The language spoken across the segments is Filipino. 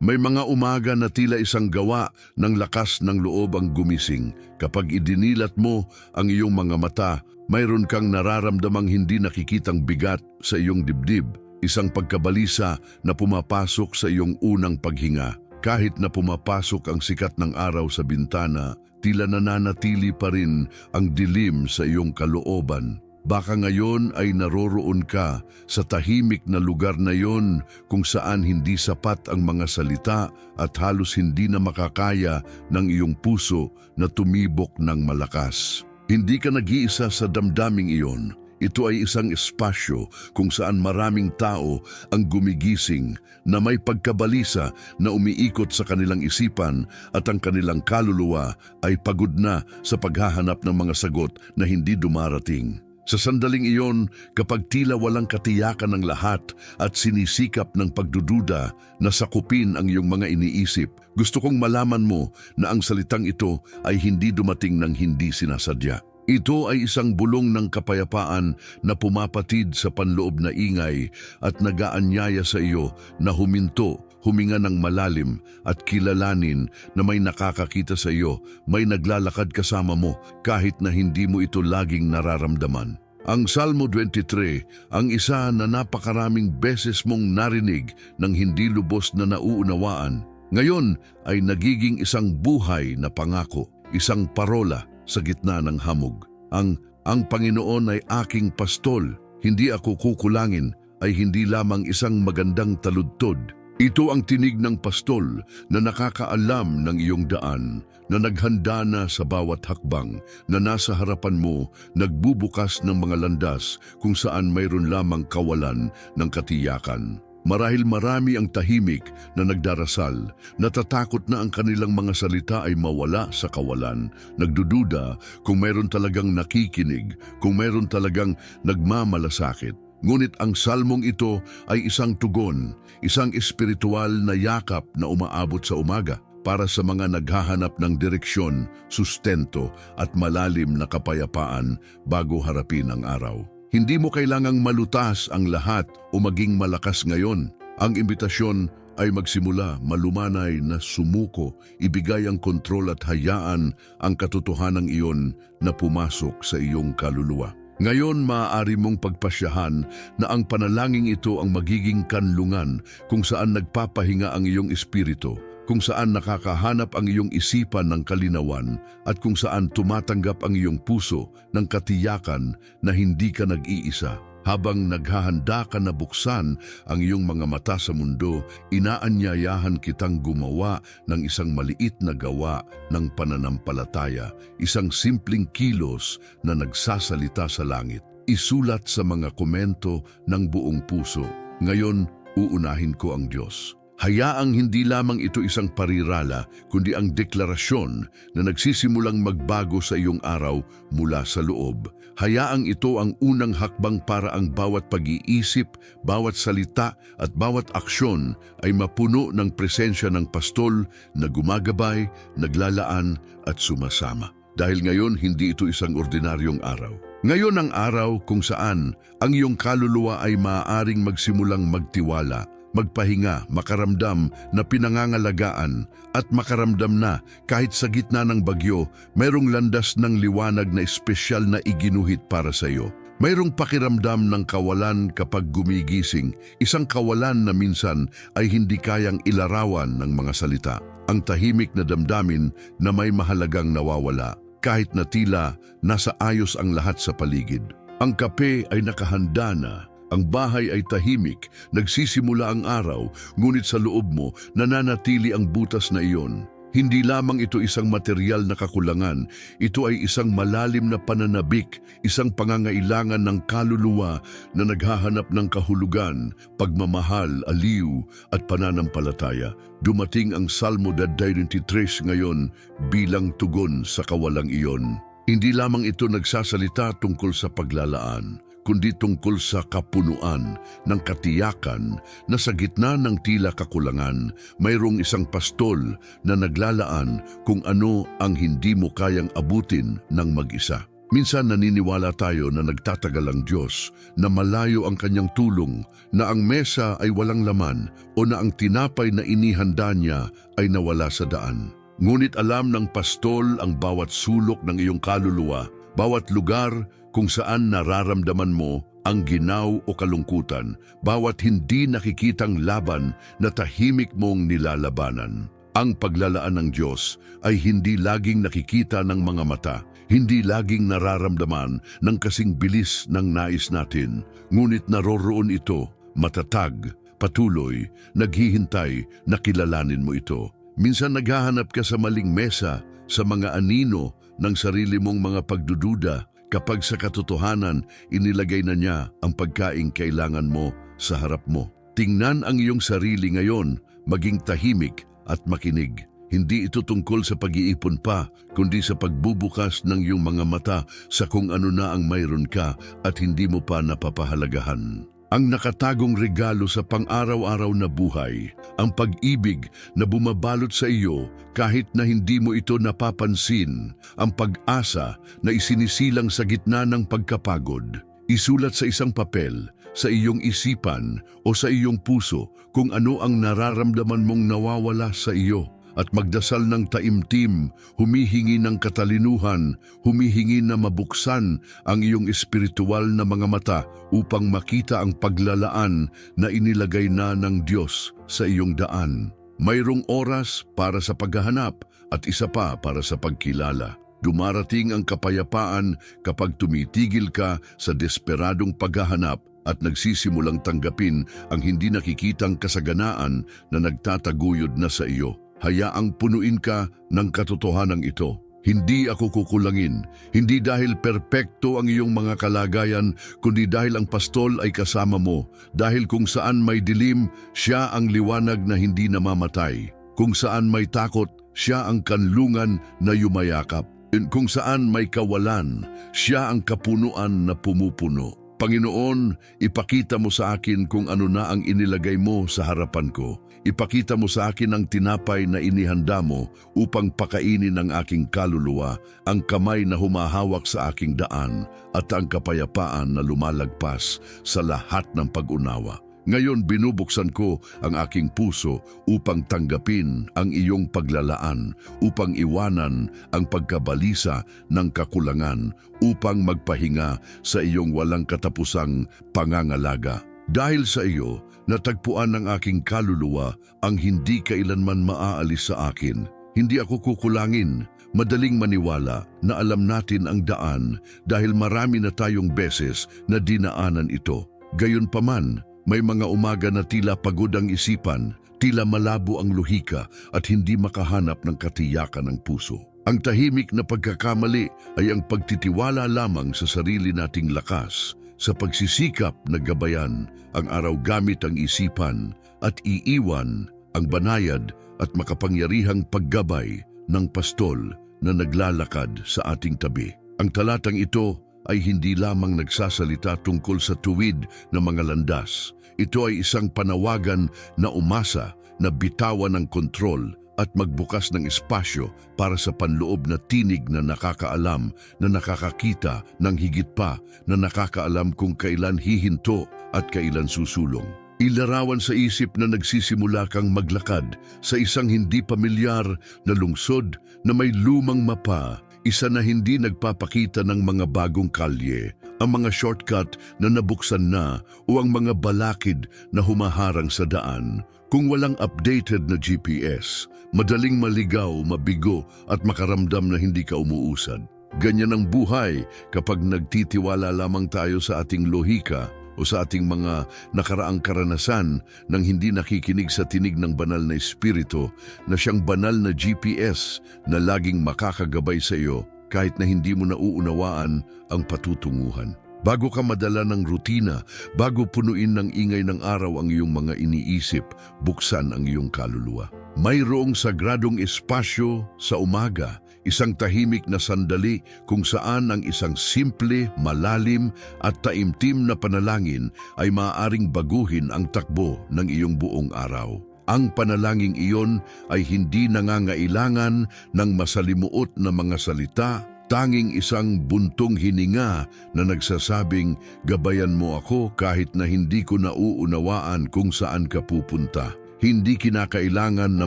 May mga umaga na tila isang gawa ng lakas ng loob ang gumising. Kapag idinilat mo ang iyong mga mata, mayroon kang nararamdamang hindi nakikitang bigat sa iyong dibdib. Isang pagkabalisa na pumapasok sa iyong unang paghinga. Kahit na pumapasok ang sikat ng araw sa bintana, tila nananatili pa rin ang dilim sa iyong kalooban. Baka ngayon ay naroroon ka sa tahimik na lugar na yon kung saan hindi sapat ang mga salita at halos hindi na makakaya ng iyong puso na tumibok ng malakas. Hindi ka nag-iisa sa damdaming iyon. Ito ay isang espasyo kung saan maraming tao ang gumigising na may pagkabalisa na umiikot sa kanilang isipan at ang kanilang kaluluwa ay pagod na sa paghahanap ng mga sagot na hindi dumarating. Sa sandaling iyon, kapag tila walang katiyakan ng lahat at sinisikap ng pagdududa na sakupin ang iyong mga iniisip, gusto kong malaman mo na ang salitang ito ay hindi dumating ng hindi sinasadya. Ito ay isang bulong ng kapayapaan na pumapatid sa panloob na ingay at nagaanyaya sa iyo na huminto, huminga ng malalim at kilalanin na may nakakakita sa iyo, may naglalakad kasama mo kahit na hindi mo ito laging nararamdaman. Ang Salmo 23, ang isa na napakaraming beses mong narinig ng hindi lubos na nauunawaan, ngayon ay nagiging isang buhay na pangako, isang parola sa gitna ng hamog. Ang ang Panginoon ay aking pastol, hindi ako kukulangin, ay hindi lamang isang magandang taludtod. Ito ang tinig ng pastol na nakakaalam ng iyong daan, na naghanda na sa bawat hakbang, na nasa harapan mo, nagbubukas ng mga landas kung saan mayroon lamang kawalan ng katiyakan. Marahil marami ang tahimik na nagdarasal, natatakot na ang kanilang mga salita ay mawala sa kawalan, nagdududa kung mayroon talagang nakikinig, kung mayroon talagang nagmamalasakit. Ngunit ang salmong ito ay isang tugon, isang espiritual na yakap na umaabot sa umaga para sa mga naghahanap ng direksyon, sustento at malalim na kapayapaan bago harapin ang araw. Hindi mo kailangang malutas ang lahat o maging malakas ngayon. Ang imbitasyon ay magsimula malumanay na sumuko, ibigay ang kontrol at hayaan ang katotohanan iyon na pumasok sa iyong kaluluwa. Ngayon maaari mong pagpasyahan na ang panalangin ito ang magiging kanlungan kung saan nagpapahinga ang iyong espiritu, kung saan nakakahanap ang iyong isipan ng kalinawan at kung saan tumatanggap ang iyong puso ng katiyakan na hindi ka nag-iisa. Habang naghahanda ka na buksan ang iyong mga mata sa mundo, inaanyayahan kitang gumawa ng isang maliit na gawa ng pananampalataya, isang simpleng kilos na nagsasalita sa langit. Isulat sa mga komento ng buong puso, ngayon uunahin ko ang Diyos. Hayaang hindi lamang ito isang parirala, kundi ang deklarasyon na nagsisimulang magbago sa iyong araw mula sa loob. Hayaang ito ang unang hakbang para ang bawat pag-iisip, bawat salita at bawat aksyon ay mapuno ng presensya ng pastol na gumagabay, naglalaan at sumasama. Dahil ngayon hindi ito isang ordinaryong araw. Ngayon ang araw kung saan ang iyong kaluluwa ay maaaring magsimulang magtiwala, magpahinga, makaramdam na pinangangalagaan at makaramdam na kahit sa gitna ng bagyo, mayroong landas ng liwanag na espesyal na iginuhit para sa iyo. Mayroong pakiramdam ng kawalan kapag gumigising, isang kawalan na minsan ay hindi kayang ilarawan ng mga salita. Ang tahimik na damdamin na may mahalagang nawawala, kahit na tila nasa ayos ang lahat sa paligid. Ang kape ay nakahanda na, ang bahay ay tahimik, nagsisimula ang araw, ngunit sa loob mo nananatili ang butas na iyon. Hindi lamang ito isang material na kakulangan, ito ay isang malalim na pananabik, isang pangangailangan ng kaluluwa na naghahanap ng kahulugan, pagmamahal, aliw at pananampalataya. Dumating ang Salmo 23 ngayon bilang tugon sa kawalang iyon. Hindi lamang ito nagsasalita tungkol sa paglalaan, kundi tungkol sa kapunuan ng katiyakan na sa gitna ng tila kakulangan, mayroong isang pastol na naglalaan kung ano ang hindi mo kayang abutin ng mag-isa. Minsan naniniwala tayo na nagtatagal ang Diyos, na malayo ang kanyang tulong, na ang mesa ay walang laman o na ang tinapay na inihanda niya ay nawala sa daan. Ngunit alam ng pastol ang bawat sulok ng iyong kaluluwa, bawat lugar kung saan nararamdaman mo ang ginaw o kalungkutan, bawat hindi nakikitang laban na tahimik mong nilalabanan. Ang paglalaan ng Diyos ay hindi laging nakikita ng mga mata, hindi laging nararamdaman ng kasing bilis ng nais natin, ngunit naroroon ito, matatag, patuloy, naghihintay na kilalanin mo ito. Minsan naghahanap ka sa maling mesa, sa mga anino ng sarili mong mga pagdududa, kapag sa katotohanan inilagay na niya ang pagkaing kailangan mo sa harap mo. Tingnan ang iyong sarili ngayon, maging tahimik at makinig. Hindi ito tungkol sa pag-iipon pa, kundi sa pagbubukas ng iyong mga mata sa kung ano na ang mayroon ka at hindi mo pa napapahalagahan. Ang nakatagong regalo sa pang-araw-araw na buhay, ang pag-ibig na bumabalot sa iyo kahit na hindi mo ito napapansin, ang pag-asa na isinisilang sa gitna ng pagkapagod. Isulat sa isang papel, sa iyong isipan o sa iyong puso kung ano ang nararamdaman mong nawawala sa iyo at magdasal ng taimtim, humihingi ng katalinuhan, humihingi na mabuksan ang iyong espiritual na mga mata upang makita ang paglalaan na inilagay na ng Diyos sa iyong daan. Mayroong oras para sa paghahanap at isa pa para sa pagkilala. Dumarating ang kapayapaan kapag tumitigil ka sa desperadong paghahanap at nagsisimulang tanggapin ang hindi nakikitang kasaganaan na nagtataguyod na sa iyo. Hayaang punuin ka ng katotohanan ito. Hindi ako kukulangin, hindi dahil perpekto ang iyong mga kalagayan, kundi dahil ang pastol ay kasama mo, dahil kung saan may dilim, siya ang liwanag na hindi namamatay. Kung saan may takot, siya ang kanlungan na yumayakap. Kung saan may kawalan, siya ang kapunuan na pumupuno. Panginoon, ipakita mo sa akin kung ano na ang inilagay mo sa harapan ko. Ipakita mo sa akin ang tinapay na inihanda mo upang pakainin ang aking kaluluwa, ang kamay na humahawak sa aking daan, at ang kapayapaan na lumalagpas sa lahat ng pag-unawa. Ngayon binubuksan ko ang aking puso upang tanggapin ang iyong paglalaan, upang iwanan ang pagkabalisa ng kakulangan, upang magpahinga sa iyong walang katapusang pangangalaga. Dahil sa iyo, natagpuan ng aking kaluluwa ang hindi kailanman maaalis sa akin. Hindi ako kukulangin, madaling maniwala na alam natin ang daan dahil marami na tayong beses na dinaanan ito. Gayunpaman, may mga umaga na tila pagod ang isipan, tila malabo ang luhika at hindi makahanap ng katiyakan ng puso. Ang tahimik na pagkakamali ay ang pagtitiwala lamang sa sarili nating lakas, sa pagsisikap na gabayan ang araw gamit ang isipan at iiwan ang banayad at makapangyarihang paggabay ng pastol na naglalakad sa ating tabi. Ang talatang ito ay hindi lamang nagsasalita tungkol sa tuwid na mga landas. Ito ay isang panawagan na umasa na bitawan ng kontrol at magbukas ng espasyo para sa panloob na tinig na nakakaalam, na nakakakita ng higit pa, na nakakaalam kung kailan hihinto at kailan susulong. Ilarawan sa isip na nagsisimula kang maglakad sa isang hindi pamilyar na lungsod na may lumang mapa, isa na hindi nagpapakita ng mga bagong kalye, ang mga shortcut na nabuksan na o ang mga balakid na humaharang sa daan. Kung walang updated na GPS, madaling maligaw, mabigo at makaramdam na hindi ka umuusad. Ganyan ang buhay kapag nagtitiwala lamang tayo sa ating lohika o sa ating mga nakaraang karanasan nang hindi nakikinig sa tinig ng banal na espiritu na siyang banal na GPS na laging makakagabay sa iyo kahit na hindi mo nauunawaan ang patutunguhan. Bago ka madala ng rutina, bago punuin ng ingay ng araw ang iyong mga iniisip, buksan ang iyong kaluluwa. Mayroong sagradong espasyo sa umaga, isang tahimik na sandali kung saan ang isang simple, malalim at taimtim na panalangin ay maaaring baguhin ang takbo ng iyong buong araw. Ang panalangin iyon ay hindi nangangailangan ng masalimuot na mga salita, Tanging isang buntong hininga na nagsasabing, gabayan mo ako kahit na hindi ko nauunawaan kung saan ka pupunta. Hindi kinakailangan na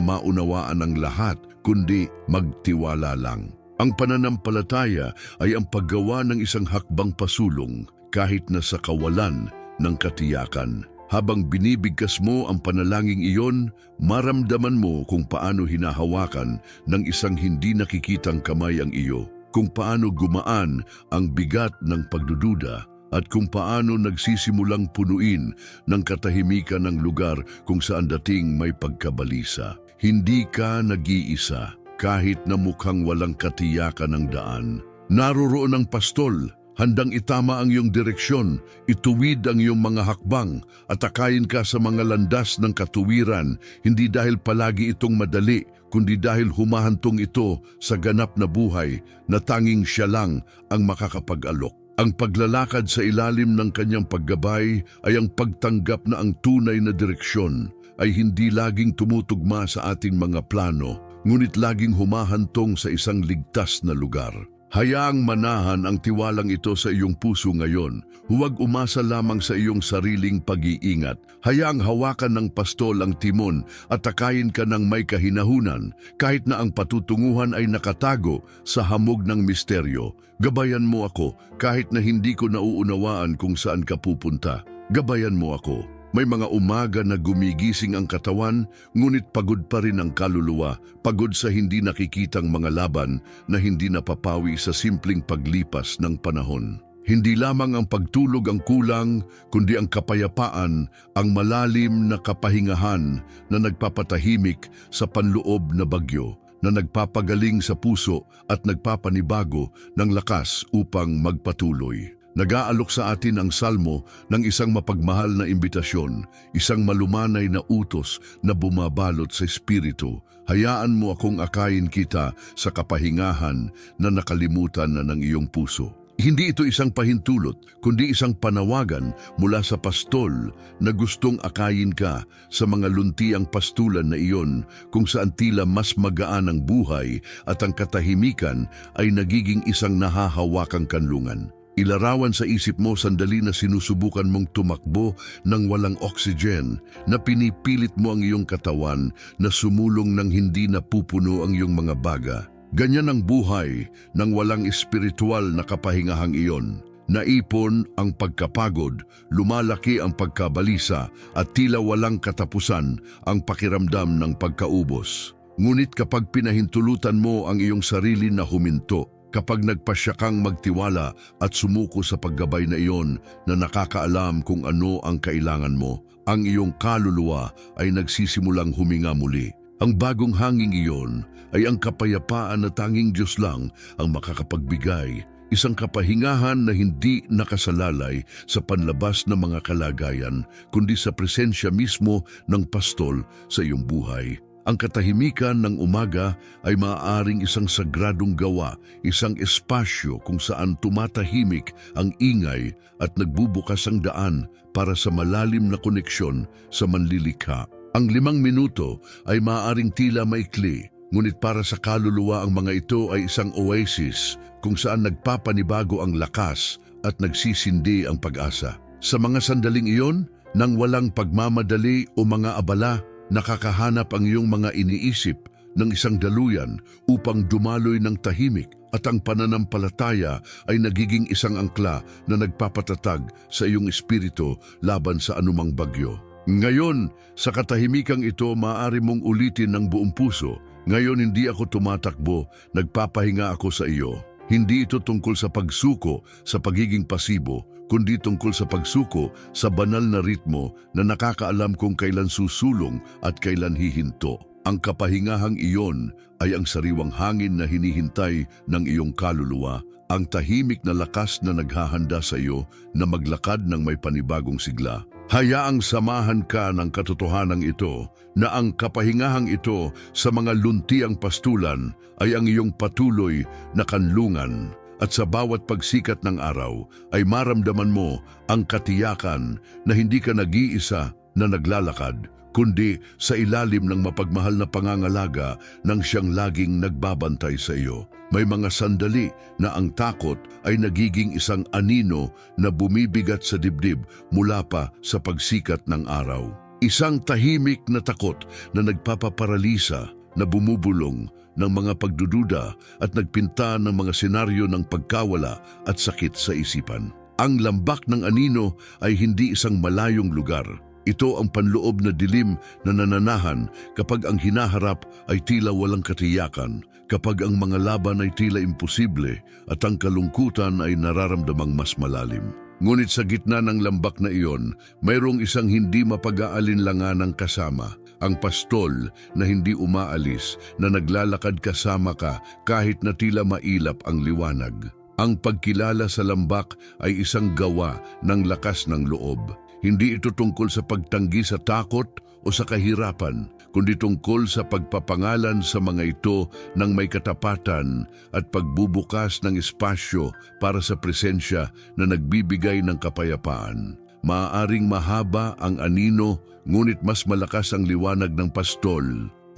maunawaan ang lahat, kundi magtiwala lang. Ang pananampalataya ay ang paggawa ng isang hakbang pasulong kahit na sa kawalan ng katiyakan. Habang binibigkas mo ang panalangin iyon, maramdaman mo kung paano hinahawakan ng isang hindi nakikitang kamay ang iyo, kung paano gumaan ang bigat ng pagdududa, at kung paano nagsisimulang punuin ng katahimikan ng lugar kung saan dating may pagkabalisa. Hindi ka nag-iisa kahit na mukhang walang katiyakan ng daan. Naroroon ang pastol, handang itama ang iyong direksyon, ituwid ang iyong mga hakbang, at akayin ka sa mga landas ng katuwiran, hindi dahil palagi itong madali, kundi dahil humahantong ito sa ganap na buhay na tanging siya lang ang makakapag-alok. Ang paglalakad sa ilalim ng kanyang paggabay ay ang pagtanggap na ang tunay na direksyon ay hindi laging tumutugma sa ating mga plano, ngunit laging humahantong sa isang ligtas na lugar. Hayaang manahan ang tiwalang ito sa iyong puso ngayon. Huwag umasa lamang sa iyong sariling pag-iingat. Hayaang hawakan ng pastol ang timon at takayin ka ng may kahinahunan kahit na ang patutunguhan ay nakatago sa hamog ng misteryo. Gabayan mo ako kahit na hindi ko nauunawaan kung saan ka pupunta. Gabayan mo ako. May mga umaga na gumigising ang katawan, ngunit pagod pa rin ang kaluluwa, pagod sa hindi nakikitang mga laban na hindi napapawi sa simpleng paglipas ng panahon. Hindi lamang ang pagtulog ang kulang, kundi ang kapayapaan, ang malalim na kapahingahan na nagpapatahimik sa panloob na bagyo, na nagpapagaling sa puso at nagpapanibago ng lakas upang magpatuloy. Nag-aalok sa atin ang salmo ng isang mapagmahal na imbitasyon, isang malumanay na utos na bumabalot sa espiritu. Hayaan mo akong akayin kita sa kapahingahan na nakalimutan na ng iyong puso. Hindi ito isang pahintulot, kundi isang panawagan mula sa pastol na gustong akayin ka sa mga luntiang pastulan na iyon kung saan tila mas magaan ang buhay at ang katahimikan ay nagiging isang nahahawakang kanlungan. Ilarawan sa isip mo sandali na sinusubukan mong tumakbo ng walang oxygen, na pinipilit mo ang iyong katawan na sumulong ng hindi napupuno ang iyong mga baga. Ganyan ang buhay ng walang espiritual na kapahingahang iyon. Naipon ang pagkapagod, lumalaki ang pagkabalisa at tila walang katapusan ang pakiramdam ng pagkaubos. Ngunit kapag pinahintulutan mo ang iyong sarili na huminto, kapag nagpasya kang magtiwala at sumuko sa paggabay na iyon na nakakaalam kung ano ang kailangan mo, ang iyong kaluluwa ay nagsisimulang huminga muli. Ang bagong hanging iyon ay ang kapayapaan na tanging Diyos lang ang makakapagbigay, isang kapahingahan na hindi nakasalalay sa panlabas ng mga kalagayan, kundi sa presensya mismo ng pastol sa iyong buhay. Ang katahimikan ng umaga ay maaaring isang sagradong gawa, isang espasyo kung saan tumatahimik ang ingay at nagbubukas ang daan para sa malalim na koneksyon sa manlilikha. Ang limang minuto ay maaaring tila maikli, ngunit para sa kaluluwa ang mga ito ay isang oasis kung saan nagpapanibago ang lakas at nagsisindi ang pag-asa. Sa mga sandaling iyon, nang walang pagmamadali o mga abala, nakakahanap ang iyong mga iniisip ng isang daluyan upang dumaloy ng tahimik at ang pananampalataya ay nagiging isang angkla na nagpapatatag sa iyong espiritu laban sa anumang bagyo. Ngayon, sa katahimikang ito, maaari mong ulitin ng buong puso. Ngayon hindi ako tumatakbo, nagpapahinga ako sa iyo. Hindi ito tungkol sa pagsuko, sa pagiging pasibo, kundi tungkol sa pagsuko sa banal na ritmo na nakakaalam kung kailan susulong at kailan hihinto. Ang kapahingahang iyon ay ang sariwang hangin na hinihintay ng iyong kaluluwa, ang tahimik na lakas na naghahanda sa iyo na maglakad ng may panibagong sigla. Hayaang samahan ka ng katotohanan ito na ang kapahingahang ito sa mga luntiang pastulan ay ang iyong patuloy na kanlungan at sa bawat pagsikat ng araw ay maramdaman mo ang katiyakan na hindi ka nag-iisa na naglalakad kundi sa ilalim ng mapagmahal na pangangalaga ng siyang laging nagbabantay sa iyo. May mga sandali na ang takot ay nagiging isang anino na bumibigat sa dibdib mula pa sa pagsikat ng araw. Isang tahimik na takot na nagpapaparalisa na bumubulong ng mga pagdududa at nagpinta ng mga senaryo ng pagkawala at sakit sa isipan. Ang lambak ng anino ay hindi isang malayong lugar. Ito ang panloob na dilim na nananahan kapag ang hinaharap ay tila walang katiyakan, kapag ang mga laban ay tila imposible at ang kalungkutan ay nararamdamang mas malalim. Ngunit sa gitna ng lambak na iyon, mayroong isang hindi mapag-aalinlangan ng kasama, ang pastol na hindi umaalis, na naglalakad kasama ka kahit na tila mailap ang liwanag. Ang pagkilala sa lambak ay isang gawa ng lakas ng loob. Hindi ito tungkol sa pagtanggi sa takot o sa kahirapan, kundi tungkol sa pagpapangalan sa mga ito ng may katapatan at pagbubukas ng espasyo para sa presensya na nagbibigay ng kapayapaan. Maaaring mahaba ang anino, ngunit mas malakas ang liwanag ng pastol.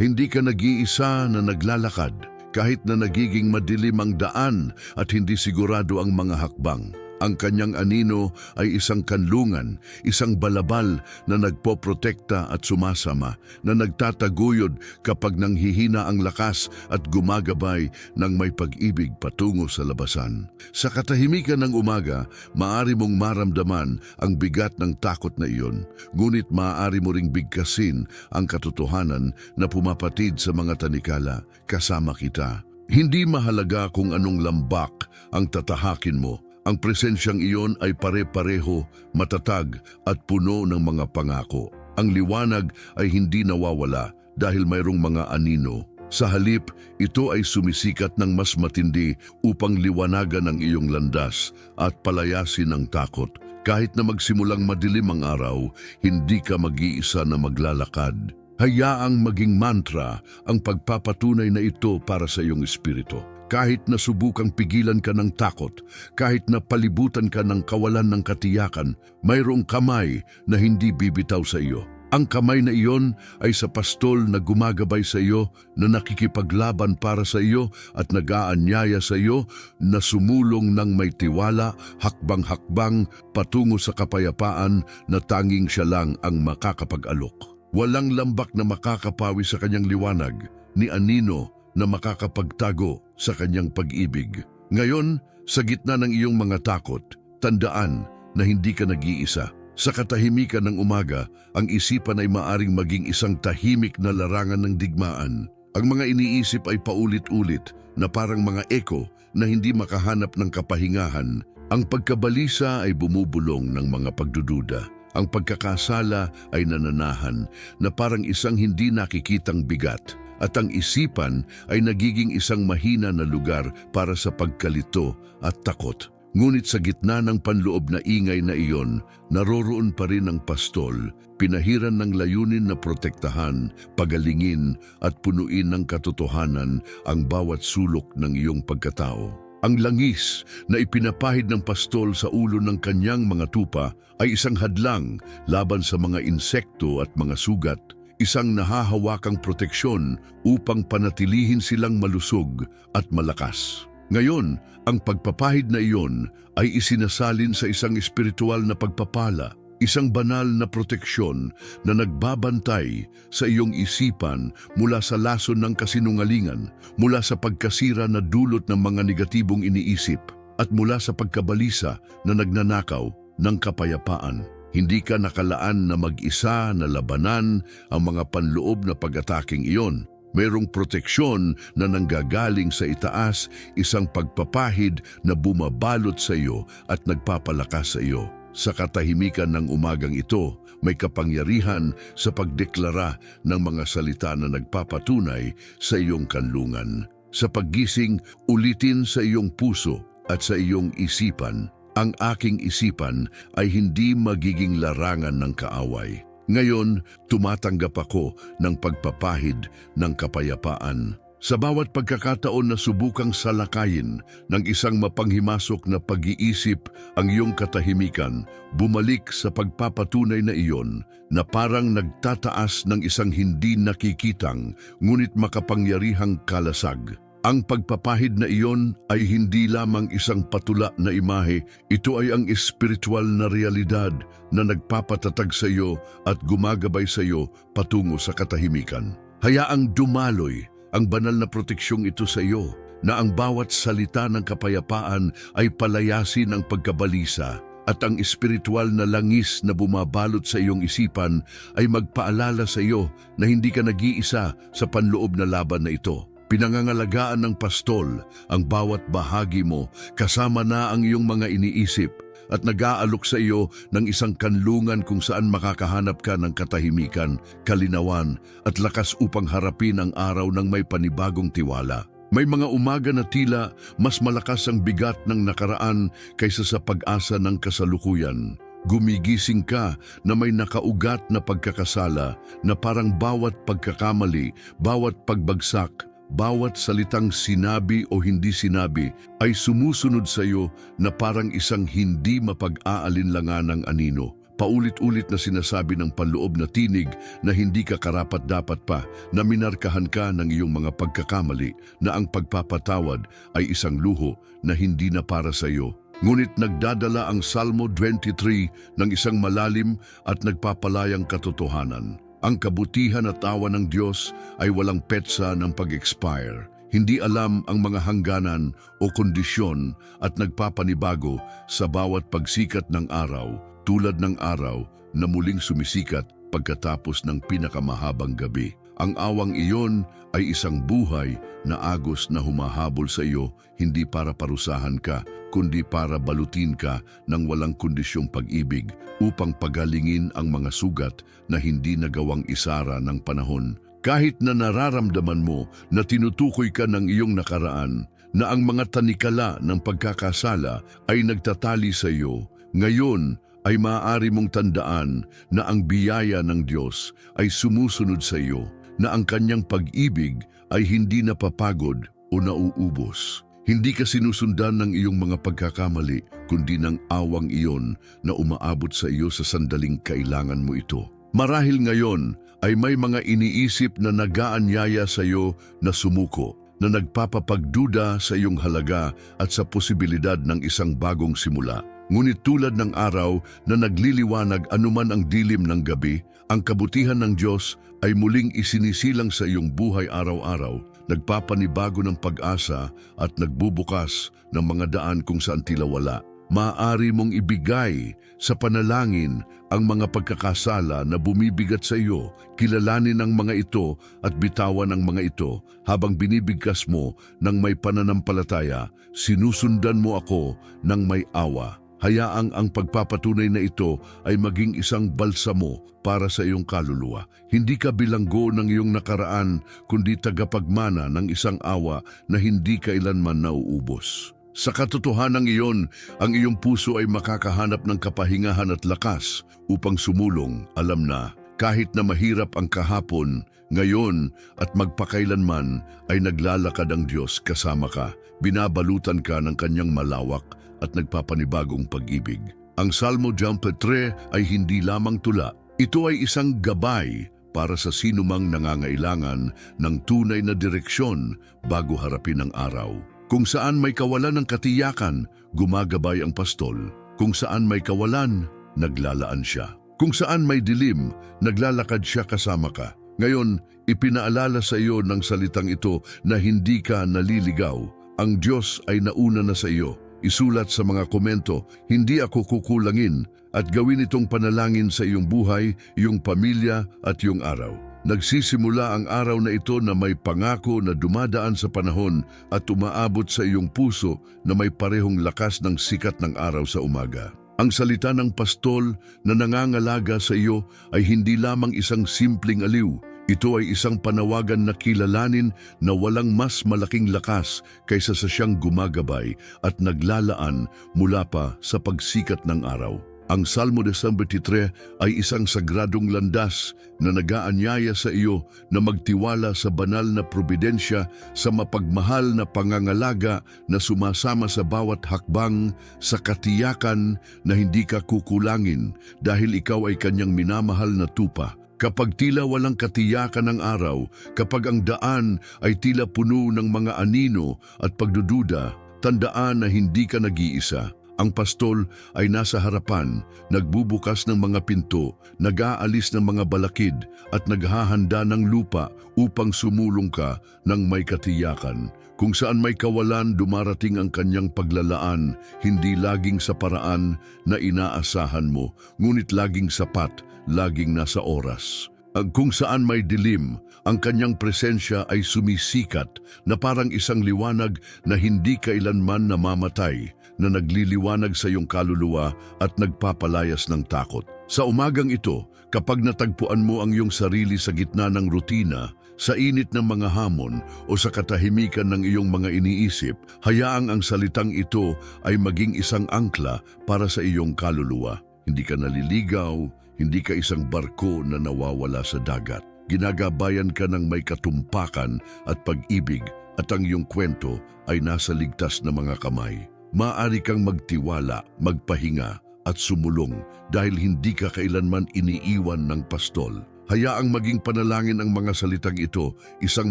Hindi ka nag-iisa na naglalakad, kahit na nagiging madilim ang daan at hindi sigurado ang mga hakbang. Ang kanyang anino ay isang kanlungan, isang balabal na nagpoprotekta at sumasama, na nagtataguyod kapag nanghihina ang lakas at gumagabay ng may pag-ibig patungo sa labasan. Sa katahimikan ng umaga, maari mong maramdaman ang bigat ng takot na iyon, ngunit maaari mo ring bigkasin ang katotohanan na pumapatid sa mga tanikala, kasama kita. Hindi mahalaga kung anong lambak ang tatahakin mo, ang presensyang iyon ay pare-pareho, matatag at puno ng mga pangako. Ang liwanag ay hindi nawawala dahil mayroong mga anino. Sa halip, ito ay sumisikat ng mas matindi upang liwanagan ang iyong landas at palayasin ang takot. Kahit na magsimulang madilim ang araw, hindi ka mag-iisa na maglalakad. Hayaang maging mantra ang pagpapatunay na ito para sa iyong espiritu. Kahit na subukang pigilan ka ng takot, kahit na palibutan ka ng kawalan ng katiyakan, mayroong kamay na hindi bibitaw sa iyo. Ang kamay na iyon ay sa pastol na gumagabay sa iyo, na nakikipaglaban para sa iyo at nag-aanyaya sa iyo na sumulong ng may tiwala, hakbang-hakbang patungo sa kapayapaan na tanging siya lang ang makakapag-alok. Walang lambak na makakapawi sa kanyang liwanag, ni Anino na makakapagtago sa kanyang pag-ibig. Ngayon, sa gitna ng iyong mga takot, tandaan na hindi ka nag-iisa. Sa katahimikan ng umaga, ang isipan ay maaring maging isang tahimik na larangan ng digmaan. Ang mga iniisip ay paulit-ulit na parang mga eko na hindi makahanap ng kapahingahan. Ang pagkabalisa ay bumubulong ng mga pagdududa. Ang pagkakasala ay nananahan na parang isang hindi nakikitang bigat at ang isipan ay nagiging isang mahina na lugar para sa pagkalito at takot. Ngunit sa gitna ng panloob na ingay na iyon, naroroon pa rin ang pastol, pinahiran ng layunin na protektahan, pagalingin at punuin ng katotohanan ang bawat sulok ng iyong pagkatao. Ang langis na ipinapahid ng pastol sa ulo ng kanyang mga tupa ay isang hadlang laban sa mga insekto at mga sugat isang nahahawakang proteksyon upang panatilihin silang malusog at malakas. Ngayon, ang pagpapahid na iyon ay isinasalin sa isang espiritual na pagpapala, isang banal na proteksyon na nagbabantay sa iyong isipan mula sa lason ng kasinungalingan, mula sa pagkasira na dulot ng mga negatibong iniisip, at mula sa pagkabalisa na nagnanakaw ng kapayapaan. Hindi ka nakalaan na mag-isa na labanan ang mga panloob na pag-ataking iyon. Mayroong proteksyon na nanggagaling sa itaas, isang pagpapahid na bumabalot sa iyo at nagpapalakas sa iyo. Sa katahimikan ng umagang ito, may kapangyarihan sa pagdeklara ng mga salita na nagpapatunay sa iyong kanlungan. Sa paggising, ulitin sa iyong puso at sa iyong isipan ang aking isipan ay hindi magiging larangan ng kaaway. Ngayon, tumatanggap ako ng pagpapahid ng kapayapaan. Sa bawat pagkakataon na subukang salakayin ng isang mapanghimasok na pag-iisip ang iyong katahimikan, bumalik sa pagpapatunay na iyon na parang nagtataas ng isang hindi nakikitang ngunit makapangyarihang kalasag. Ang pagpapahid na iyon ay hindi lamang isang patula na imahe, ito ay ang espiritual na realidad na nagpapatatag sa iyo at gumagabay sa iyo patungo sa katahimikan. Hayaang dumaloy ang banal na proteksyong ito sa iyo na ang bawat salita ng kapayapaan ay palayasin ang pagkabalisa at ang espiritual na langis na bumabalot sa iyong isipan ay magpaalala sa iyo na hindi ka nag-iisa sa panloob na laban na ito. Pinangangalagaan ng pastol ang bawat bahagi mo kasama na ang iyong mga iniisip at nag-aalok sa iyo ng isang kanlungan kung saan makakahanap ka ng katahimikan, kalinawan at lakas upang harapin ang araw ng may panibagong tiwala. May mga umaga na tila mas malakas ang bigat ng nakaraan kaysa sa pag-asa ng kasalukuyan. Gumigising ka na may nakaugat na pagkakasala na parang bawat pagkakamali, bawat pagbagsak, bawat salitang sinabi o hindi sinabi ay sumusunod sa iyo na parang isang hindi mapag-aalinlangan ng anino. Paulit-ulit na sinasabi ng panloob na tinig na hindi ka karapat-dapat pa na minarkahan ka ng iyong mga pagkakamali na ang pagpapatawad ay isang luho na hindi na para sa iyo. Ngunit nagdadala ang Salmo 23 ng isang malalim at nagpapalayang katotohanan. Ang kabutihan at awa ng Diyos ay walang petsa ng pag-expire. Hindi alam ang mga hangganan o kondisyon at nagpapanibago sa bawat pagsikat ng araw tulad ng araw na muling sumisikat pagkatapos ng pinakamahabang gabi. Ang awang iyon ay isang buhay na agos na humahabol sa iyo hindi para parusahan ka, kundi para balutin ka ng walang kondisyong pag-ibig upang pagalingin ang mga sugat na hindi nagawang isara ng panahon. Kahit na nararamdaman mo na tinutukoy ka ng iyong nakaraan, na ang mga tanikala ng pagkakasala ay nagtatali sa iyo, ngayon ay maaari mong tandaan na ang biyaya ng Diyos ay sumusunod sa iyo, na ang kanyang pag-ibig ay hindi napapagod o nauubos. Hindi ka sinusundan ng iyong mga pagkakamali, kundi ng awang iyon na umaabot sa iyo sa sandaling kailangan mo ito. Marahil ngayon ay may mga iniisip na nagaanyaya sa iyo na sumuko, na nagpapapagduda sa iyong halaga at sa posibilidad ng isang bagong simula. Ngunit tulad ng araw na nagliliwanag anuman ang dilim ng gabi, ang kabutihan ng Diyos ay muling isinisilang sa iyong buhay araw-araw, nagpapanibago ng pag-asa at nagbubukas ng mga daan kung saan tila wala. Maaari mong ibigay sa panalangin ang mga pagkakasala na bumibigat sa iyo, kilalanin ang mga ito at bitawan ang mga ito habang binibigkas mo ng may pananampalataya, sinusundan mo ako ng may awa. Hayaang ang pagpapatunay na ito ay maging isang balsamo para sa iyong kaluluwa. Hindi ka bilanggo ng iyong nakaraan, kundi tagapagmana ng isang awa na hindi kailanman nauubos. Sa katotohanan iyon, ang iyong puso ay makakahanap ng kapahingahan at lakas upang sumulong, alam na, kahit na mahirap ang kahapon, ngayon at magpakailanman ay naglalakad ang Diyos kasama ka, binabalutan ka ng kanyang malawak at nagpapanibagong pag-ibig. Ang Salmo Jumper 3 ay hindi lamang tula, ito ay isang gabay para sa sinumang nangangailangan ng tunay na direksyon bago harapin ang araw. Kung saan may kawalan ng katiyakan, gumagabay ang pastol. Kung saan may kawalan, naglalaan siya. Kung saan may dilim, naglalakad siya kasama ka. Ngayon, ipinaalala sa iyo ng salitang ito na hindi ka naliligaw. Ang Diyos ay nauna na sa iyo. Isulat sa mga komento, hindi ako kukulangin at gawin itong panalangin sa iyong buhay, iyong pamilya at iyong araw. Nagsisimula ang araw na ito na may pangako na dumadaan sa panahon at umaabot sa iyong puso na may parehong lakas ng sikat ng araw sa umaga. Ang salita ng pastol na nangangalaga sa iyo ay hindi lamang isang simpleng aliw. Ito ay isang panawagan na kilalanin na walang mas malaking lakas kaysa sa siyang gumagabay at naglalaan mula pa sa pagsikat ng araw. Ang Salmo de San 23 ay isang sagradong landas na nagaanyaya sa iyo na magtiwala sa banal na probidensya sa mapagmahal na pangangalaga na sumasama sa bawat hakbang sa katiyakan na hindi ka kukulangin dahil ikaw ay kanyang minamahal na tupa. Kapag tila walang katiyakan ng araw, kapag ang daan ay tila puno ng mga anino at pagdududa, tandaan na hindi ka nag-iisa. Ang pastol ay nasa harapan, nagbubukas ng mga pinto, nag-aalis ng mga balakid at naghahanda ng lupa upang sumulong ka ng may katiyakan. Kung saan may kawalan dumarating ang kanyang paglalaan, hindi laging sa paraan na inaasahan mo, ngunit laging sapat, laging nasa oras. Ang kung saan may dilim, ang kanyang presensya ay sumisikat na parang isang liwanag na hindi kailanman namamatay, na nagliliwanag sa iyong kaluluwa at nagpapalayas ng takot. Sa umagang ito, kapag natagpuan mo ang iyong sarili sa gitna ng rutina, sa init ng mga hamon o sa katahimikan ng iyong mga iniisip, hayaang ang salitang ito ay maging isang angkla para sa iyong kaluluwa. Hindi ka naliligaw, hindi ka isang barko na nawawala sa dagat. Ginagabayan ka ng may katumpakan at pag-ibig at ang iyong kwento ay nasa ligtas na mga kamay. Maaari kang magtiwala, magpahinga at sumulong dahil hindi ka kailanman iniiwan ng pastol. Hayaang maging panalangin ang mga salitang ito, isang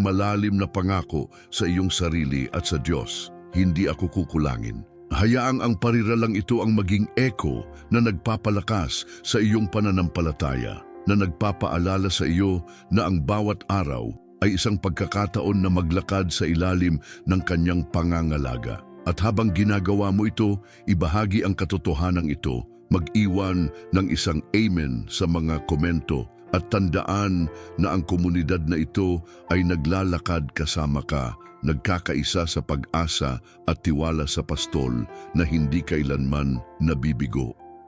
malalim na pangako sa iyong sarili at sa Diyos. Hindi ako kukulangin. Hayaang ang pariralang ito ang maging echo na nagpapalakas sa iyong pananampalataya, na nagpapaalala sa iyo na ang bawat araw ay isang pagkakataon na maglakad sa ilalim ng kanyang pangangalaga. At habang ginagawa mo ito, ibahagi ang katotohanan ito, mag-iwan ng isang amen sa mga komento at tandaan na ang komunidad na ito ay naglalakad kasama ka, nagkakaisa sa pag-asa at tiwala sa pastol na hindi kailanman nabibigo.